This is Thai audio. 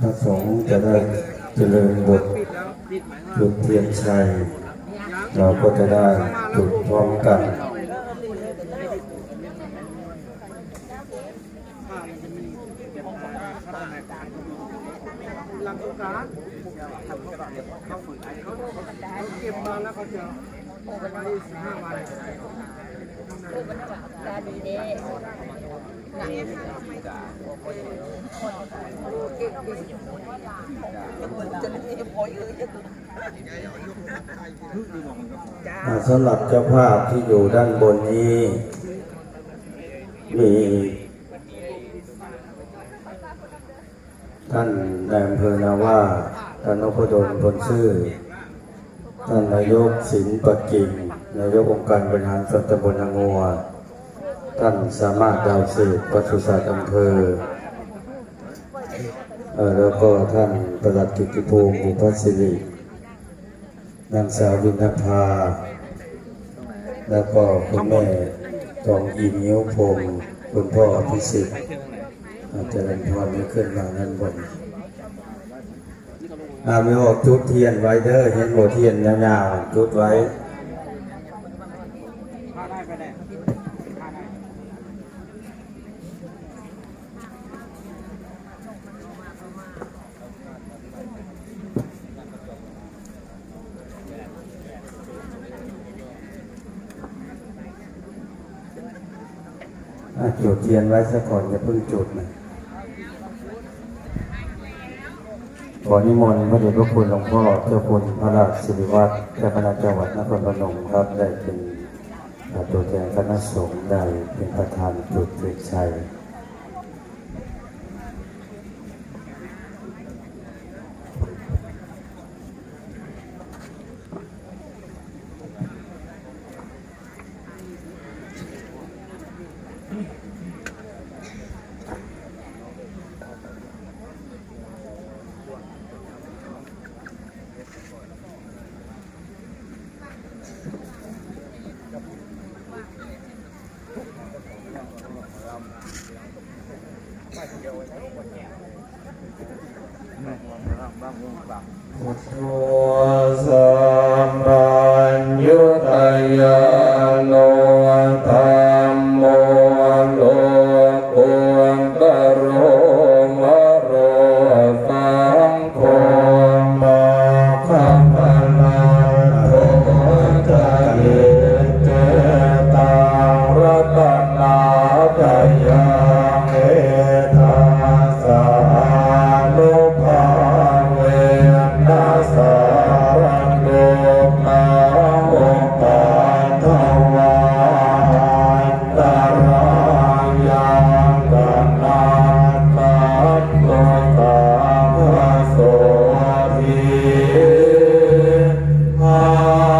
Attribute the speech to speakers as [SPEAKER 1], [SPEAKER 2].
[SPEAKER 1] พระสงฆ์จะได้เจริญบทจุดเทียนชัย เราก็จะได้จุดพร้อมกัน
[SPEAKER 2] หลังสงกานต์เขาฝึกเขาเก็บมาแล้วเขาจะไปสิบห้าวัน
[SPEAKER 1] อ่า สำหรับเจ้าภาพที่อยู่ด้านบนนี้ มีท่านนายอำเภอนาว่าท่านนพดลพลชื่อ ท่านนายกศิลปกิ่ง นายกองค์การบริหารส่วนตำบลนางงัว ท่านสามารถดาวเศษปศุสัตว์อำเภอเอแล้วก็ท่านประหลัดกิติภูมิบุพศิรินางสาววินภา แล้วก็คุณแม่ทองอีนิ้วพรมคุณพ่ออภิสิทธิ์อาจารย์พรไม่ขึ้นมานั้นบนอาไมีออกจุดเทียนไว้เด้อเห็นโบเทียนยาวๆจุดไว้
[SPEAKER 2] พาได้ไปได้พาได้
[SPEAKER 1] อะ จุดเทียนไว้ซะก่อนอย่าเพิ่งจุดนะขอนิมนต์พระเดชพระคุณหลวงพ่อเจ้าคุณพระราชสิริวัฒน์เจ้าคณะจังหวัดนครพนมครับได้เป็นตัวแทนคณะสงฆ์ได้เป็นประธานจุดเทียนชัย พุทโธสา Ah.